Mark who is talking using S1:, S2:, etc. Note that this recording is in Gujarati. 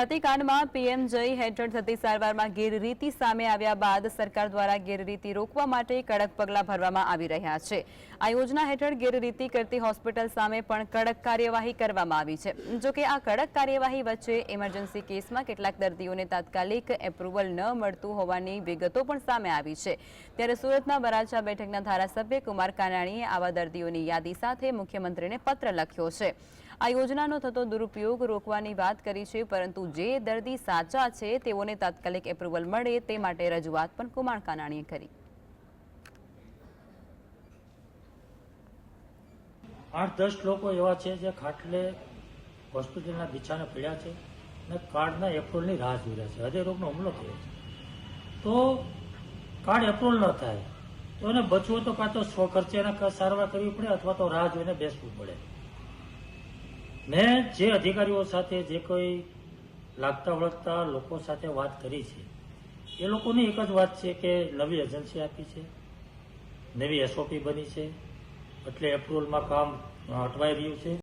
S1: કાંડમાં પીએમ જય હેઠળ થતી સારવારમાં ગેરરીતિ સામે આવ્યા બાદ સરકાર દ્વારા ગેરરીતિ રોકવા માટે કડક પગલાં ભરવામાં આવી રહ્યા છે. આ યોજના હેઠળ ગેરરીતિ કરતી હોસ્પિટલ સામે પણ કડક કાર્યવાહી કરવામાં આવી છે. જોકે આ કડક કાર્યવાહી વચ્ચે ઇમરજન્સી કેસમાં કેટલાક દર્દીઓને તાત્કાલિક એપ્રુવલ ન મળતું હોવાની વિગતો પણ સામે આવી છે. ત્યારે સુરતના વરાછા બેઠકના ધારાસભ્ય કુમાર કાનાણીએ આવા દર્દીઓની યાદી સાથે મુખ્યમંત્રીને પત્ર લખ્યો છે. આ યોજનાનો થતો દુરુપયોગ રોકવાની વાત કરી છે, પરંતુ જે દર્દી સાચા છે, તેઓને તાત્કાલિક એપ્રુવલ મળે તે માટે રજૂઆત પણ કુમાર કાનાણીએ કરી.
S2: આઠ, દસ લોકો એવા છે જે ખાટલે હોસ્પિટલના બિછાને પડ્યા છે અને કાર્ડના એપ્રુવલની રાહ જોઈ રહ્યા છે. હૃદયરોગનો હુમલો થયો છે. તો કાર્ડ એપ્રુવલ ન થાય, તો એને બચવું તો કાં તો સ્વખર્ચે એને સારવાર કરવી પડે અથવા તો રાહ જોઈને બેસવું પડે. મેં જે અધિકારીઓ સાથે જે કોઈ લાગતા વળગતા લોકો સાથે વાત કરી છે. એ લોકોની એક જ વાત છે કે નવી એજન્સી આપી છે, નવી એસઓપી બની છે, એટલે એપ્રુવલમાં કામ અટવાઈ રહ્યું છે.